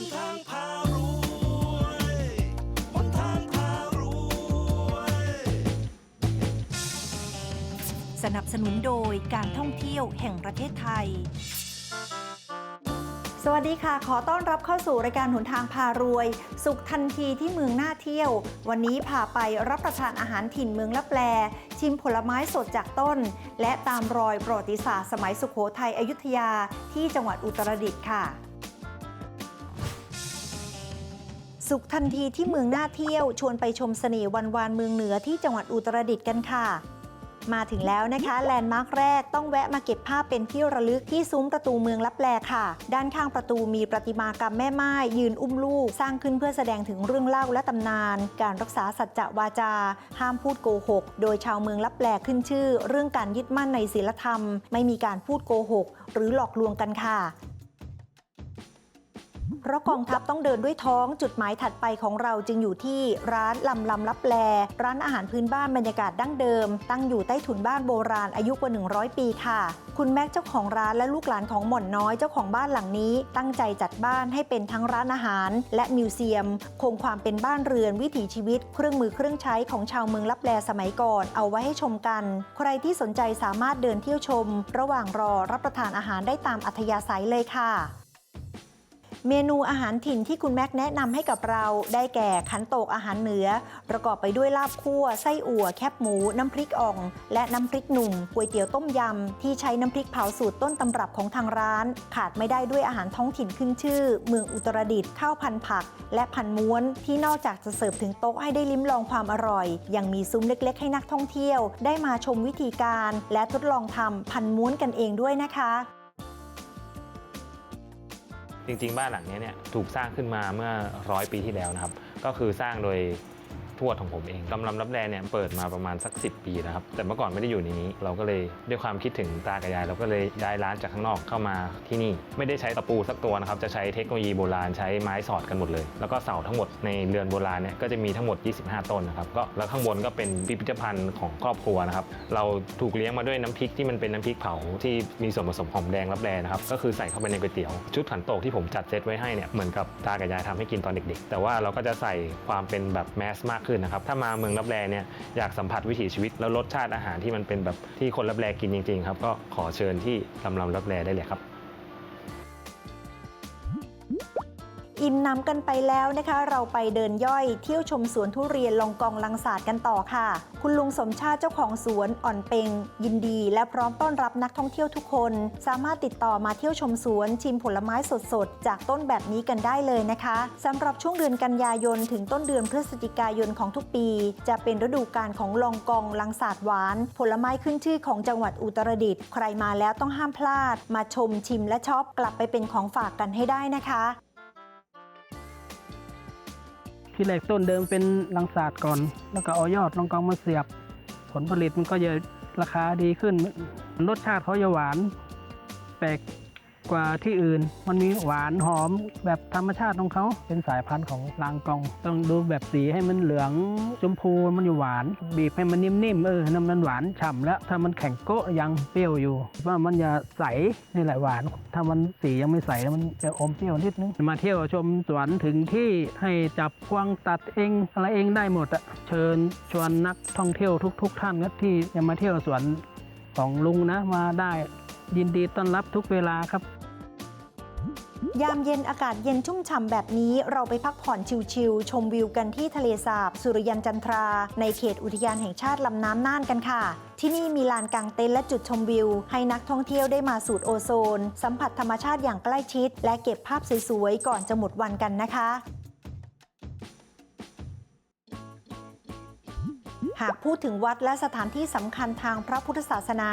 นทางพารวยหนทางพารวย สนับสนุนโดยการท่องเที่ยวแห่งประเทศไทย สวัสดีค่ะ ขอต้อนรับเข้าสู่รายการหนทางพารวย สุขทันทีที่เมืองน่าเที่ยว วันนี้พาไปรับประทานอาหารถิ่นเมืองลับแลชิมผลไม้สดจากต้น และตามรอยประวัติศาสตร์สมัยสุขโขทัยอยุธยาที่จังหวัดอุตรดิตถ์ค่ะ สุขทันทีที่เมืองน่าเที่ยว ชวนไปชมเสน่ห์วันวานเมืองเหนือที่จังหวัดอุตรดิตถ์กันค่ะ มาถึงแล้วนะคะแลนด์มาร์คแรกต้องแวะมาเก็บภาพเป็นที่ระลึกที่ซุ้มประตูเมืองลับแลค่ะ ด้านข้างประตูมีประติมากรรมแม่ไม้ยืนอุ้มลูก สร้างขึ้นเพื่อแสดงถึงเรื่องเล่าและตำนาน การรักษาสัจจะวาจา ห้ามพูดโกหก โดยชาวเมืองลับแลขึ้นชื่อ เรื่องการยึดมั่นในศีลธรรม ไม่มีการพูดโกหก หรือหลอกลวงกันค่ะ ราะกองทัพต้องเดินด้วยท้อง จุดหมายถัดไปของเราจึงอยู่ที่ร้านลำลำลับแล ร้านอาหารพื้นบ้านบรรยากาศดั้งเดิม ตั้งอยู่ใต้ถุนบ้านโบราณอายุกว่า 100 ปีค่ะ คุณแม็กเจ้าของร้านและลูกหลานของหม่อนน้อยเจ้าของบ้านหลังนี้ ตั้งใจจัดบ้านให้เป็นทั้งร้านอาหาร และมิวเซียม คงความเป็นบ้านเรือนวิถีชีวิต เครื่องมือเครื่องใช้ของชาวเมืองลับแลสมัยก่อน เอาไว้ให้ชมกัน ใครที่สนใจสามารถเดินเที่ยวชม ระหว่างรอรับประทานอาหารได้ตามอัธยาศัยเลยค่ะ เมนูอาหารถิ่นที่คุณแม็กแนะนำให้กับเราได้แก่ขันโตกอาหารเหนือ ประกอบไปด้วยลาบคั่วไส้อั่วแคบหมู น้ำพริกอ่อง และน้ำพริกหนุ่มก๋วยเตี๋ยวต้มยำ ที่ใช้น้ำพริกเผาสูตรต้นตำรับของทางร้าน ขาดไม่ได้ด้วยอาหารท้องถิ่นขึ้นชื่อ เมืองอุตรดิตถ์ข้าวพันผัก และพันม้วนที่นอกจากจะเสิร์ฟถึงโต๊ะให้ได้ลิ้มลองความอร่อย ยังมีซุ้มเล็ก ๆ ให้นักท่องเที่ยว ได้มาชมวิธีการ และทดลองทำพันม้วนกันเองด้วยนะคะ จริงๆ บ้านหลังนี้เนี่ยถูกสร้างขึ้นมาเมื่อร้อยปีที่แล้วนะครับ ก็คือสร้างโดย ทวดของผมเองกำลังรับแลเนี่ยเปิดมาประมาณสัก 10 ปีนะครับ แต่เมื่อก่อนไม่ได้อยู่ในนี้ เราก็เลยด้วยความคิดถึงตากับยาย เราก็เลยย้ายร้านจากข้างนอกเข้ามาที่นี่ ไม่ได้ใช้ตะปูสักตัวนะครับ จะใช้เทคโนโลยีโบราณใช้ไม้สอดกันหมดเลย แล้วก็เสาทั้งหมดในเรือนโบราณเนี่ยก็จะมีทั้งหมด 25 ต้นนะครับ ก็แล้วข้างบนก็เป็นพิพิธภัณฑ์ของครอบครัวนะครับ เราถูกเลี้ยงมาด้วยน้ำพริกที่มันเป็นน้ำพริกเผาที่มีส่วนผสมหอมแดงรับแลนะครับ ก็คือใส่เข้าไปในก๋วยเตี๋ยวชุดขันโตกที่ผมจัดเซตไว้ให้เนี่ยเหมือนกับตากับยายทำให้กินตอนเด็ก ๆ แต่ว่าเราก็จะใส่ความเป็นแบบแมสมากขึ้นนะครับถ้ามาเมืองรับแลเนี่ยอยากสัมผัสวิถีชีวิตแล้วรสชาติอาหารที่มันเป็นแบบที่คนรับแลกินจริงๆครับก็ขอเชิญที่ลำลำรับแลได้เลยครับ อิ่มน้ำกันไปแล้วนะคะ เราไปเดินย่อยเที่ยวชมสวนทุเรียนลองกองลังศาสตร์กันต่อค่ะ คุณลุงสมชาติเจ้าของสวนอ่อนเปงยินดี และพร้อมต้อนรับนักท่องเที่ยวทุกคน สามารถติดต่อมาเที่ยวชมสวนชิมผลไม้สดๆ จากต้นแบบนี้กันได้เลยนะคะสำหรับช่วงเดือนกันยายนถึงต้นเดือนพฤศจิกายนของทุกปี จะเป็นฤดูกาลของลองกองลังศาสตร์หวาน ผลไม้ขึ้นชื่อของจังหวัดอุตรดิตถ์ใครมาแล้วต้องห้ามพลาด มาชมชิมและช็อปกลับไปเป็นของฝากกันให้ได้นะคะ ที่แรกต้นเดิมเป็นลังศาสตร์ก่อน แล้วก็เอายอดลองกองมาเสียบ ผลผลิตมันก็จะราคาดีขึ้น รสชาติเขาจะหวาน แปลก กว่าที่อื่น มันมีหวานหอมแบบธรรมชาติของเขา เป็นสายพันธุ์ของลางกอง ต้องดูแบบสีให้มันเหลืองชมพูมันอยู่หวาน บีบให้มันนิ่มๆเออน้ำมันหวานฉ่ำแล้ว ถ้ามันแข็งโกะยังเปรี้ยวอยู่ ว่ามันจะใสนี่แหละหวาน ถ้ามันสียังไม่ใสแล้วมันจะอมเปรี้ยวนิดนึง มาเที่ยวชมสวนถึงที่ให้จับควางตัดเองอะไรเองได้หมดอะเชิญชวนนักท่องเที่ยวทุก ๆ ท่านนะที่จะมาเที่ยวสวนของลุงนะมาได้ยินดีต้อนรับทุกเวลาครับ ยามเย็นอากาศเย็นชุ่มฉ่ำแบบนี้เราไปพักผ่อนชิลๆชมวิวกันที่ทะเลสาบ สุริยันจันทรา ในเขตอุทยานแห่งชาติลำน้ำน่านกันค่ะ ที่นี่มีลานกางเต็นท์และจุดชมวิว ให้นักท่องเที่ยวได้มาสูดโอโซน สัมผัสธรรมชาติอย่างใกล้ชิด และเก็บภาพสวยๆก่อนจะหมดวันกันนะคะ หากพูดถึงวัดและสถานที่สำคัญทางพระพุทธศาสนา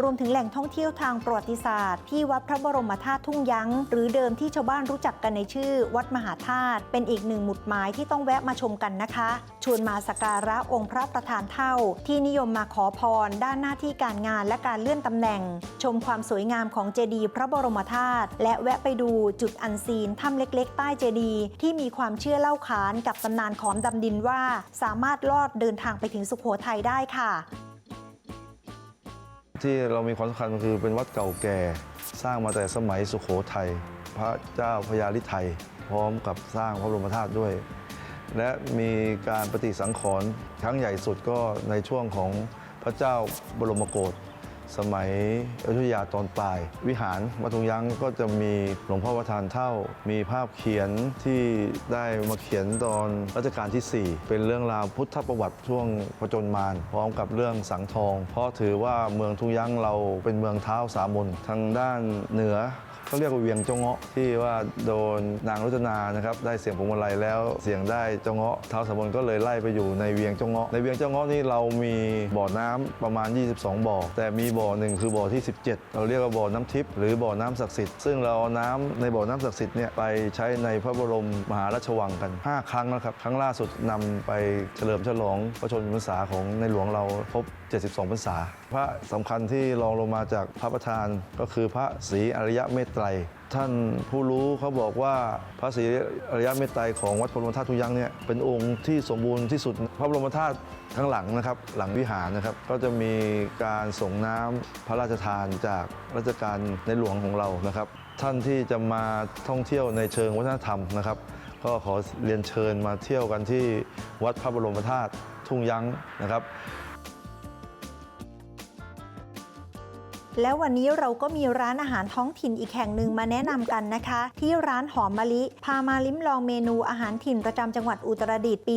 รวมถึงแหล่งท่องเที่ยวทางประวัติศาสตร์ ที่วัดพระบรมธาตุทุ่งยั้ง หรือเดิมที่ชาวบ้านรู้จักกันในชื่อ วัดมหาธาตุเป็นอีกหนึ่งหมุดหมายที่ต้องแวะมาชมกันนะคะ ชวนมาสักการะองค์พระประธานเท่า ที่นิยมมาขอพร ด้านหน้าที่การงานและการเลื่อนตำแหน่ง ชมความสวยงามของเจดีย์พระบรมธาตุและแวะไปดูจุดอันซีนถ้ำเล็ก ๆ ใต้เจดีย์ที่มีความเชื่อเล่าขานกับตำนานขอมดำดินว่า สามารถลอดเดินทางไปถึงสุโขทัยได้ค่ะ ที่เรามีความสำคัญก็คือเป็นวัดเก่าแก่ สร้างมาแต่สมัยสุขโขทัยพระเจ้าพญาลิไทยพร้อมกับสร้างพระบรมธาตุด้วย และมีการปฏิสังขรณ์ครั้งใหญ่สุดก็ในช่วงของพระเจ้าบรมโกศ สมัยอยุธยาตอนปลาย วิหารวัดทุงยั้งก็จะมีหลวงพ่อประธานเท่า มีภาพเขียนที่ได้มาเขียนตอนรัชกาลที่ 4 เป็นเรื่องราวพุทธประวัติช่วงผจนมารพร้อมกับเรื่องสังทอง เพราะถือว่าเมืองทุงยั้งเราเป็นเมืองเท้าสามนทางด้านเหนือ เขาเรียกว่าเวียงเจ้าเงาะที่ว่าโดนนางรจนานะครับได้เสียงพวงมาลัยแล้วเสียงได้เจ้าเงาะเท้าสามนก็เลยไล่ไปอยู่ในเวียงเจ้าเงาะในเวียงเจ้าเงาะนี่เรามีบ่อน้ำประมาณ 22 บ่อ แต่มีบ่อหนึ่งคือบ่อที่ 17 เราเรียกว่าบ่อน้ำทิพย์หรือบ่อน้ำศักดิ์สิทธิ์ซึ่งเราเอาน้ำในบ่อน้ำศักดิ์สิทธิ์เนี่ยไปใช้ในพระบรมมหาราชวังกัน 5 ครั้งแล้วครับครั้งล่าสุดนำไปเฉลิมฉลองพระชนมพรรษาของในหลวงเราครบ72พรรษา พระสำคัญที่รองลงมาจากพระประธานก็คือพระศรีอริยะเมตไตร ท่านผู้รู้เขาบอกว่าพระศรีอริยะเมตไตรของวัดพระบรมธาตุทุยังเนี่ยเป็นองค์ที่สมบูรณ์ที่สุดพระบรมธาตุทั้งหลังนะครับ หลังวิหารนะครับ ก็จะมีการส่งน้ำพระราชทานจากรัชกาลในหลวงของเรานะครับ ท่านที่จะมาท่องเที่ยวในเชิงวัฒนธรรมนะครับก็ขอเรียนเชิญมาเที่ยวกันที่วัดพระบรมธาตุทุ่งยั้งนะครับ แล้ววันนี้เราก็มีร้านอาหารท้องถิ่นอีกแห่งหนึ่งมาแนะนำกันนะคะ ที่ร้านหอมมะลิ พามาลิ้มลองเมนูอาหารถิ่นประจำจังหวัดอุตรดิตถ์ปี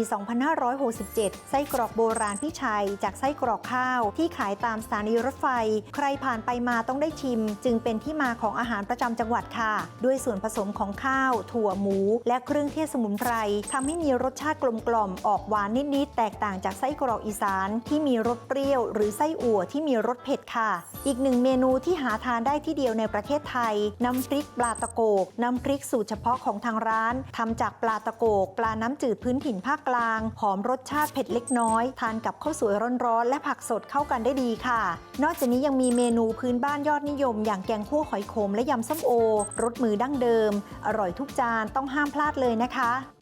2567 ไส้กรอกโบราณพี่ชัย จากไส้กรอกข้าว ที่ขายตามสถานีรถไฟ ใครผ่านไปมาต้องได้ชิม จึงเป็นที่มาของอาหารประจำจังหวัดค่ะ ด้วยส่วนผสมของข้าว ถั่วหมู และเครื่องเทศสมุนไพรทำให้มีรสชาติกลมกล่อมออกหวานนิดๆแตกต่างจากไส้กรอกอีสาน ที่มีรสเปรี้ยว หรือไส้อั่วที่มีรสเผ็ดค่ะ อีกหนึ่งเมนูที่หาทานได้ที่เดียวในประเทศไทย น้ำพริกปลาตะโกก น้ำพริกสูตรเฉพาะของทางร้านทำจากปลาตะโกก ปลาน้ำจืดพื้นถิ่นภาคกลาง หอมรสชาติเผ็ดเล็กน้อย ทานกับข้าวสวยร้อนๆ และผักสดเข้ากันได้ดีค่ะ นอกจากนี้ยังมีเมนูพื้นบ้านยอดนิยม อย่างแกงคั่วหอยขมและยำส้มโอรสมือดั้งเดิม อร่อยทุกจานต้องห้ามพลาดเลยนะคะ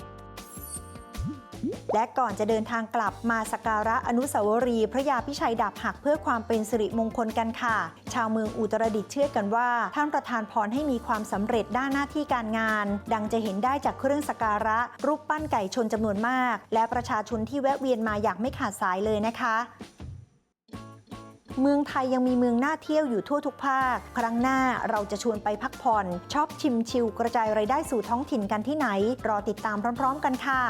และก่อนจะเดินทางกลับมาสักการะอนุสาวรีย์พระยาพิชัยดาบหักเพื่อความเป็นสิริมงคลกันค่ะ ชาวเมืองอุตรดิตถ์เชื่อกันว่า ท่านประทานพรให้มีความสำเร็จด้านหน้าที่การงาน ดังจะเห็นได้จากเครื่องสักการะ รูปปั้นไก่ชนจำนวนมาก และประชาชนที่แวะเวียนมาอย่างไม่ขาดสายเลยนะคะเมืองไทยยังมีเมืองน่าเที่ยวอยู่ทั่วทุกภาค ครั้งหน้าเราจะชวนไปพักผ่อนชอบชิมชิลกระจายรายได้สู่ท้องถิ่นกันที่ไหน รอติดตามพร้อม ๆ กันค่ะ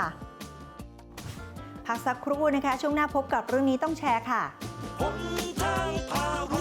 พักสักครู่นะคะ ช่วงหน้าพบกับเรื่องนี้ต้องแชร์ค่ะหนทางผ่าน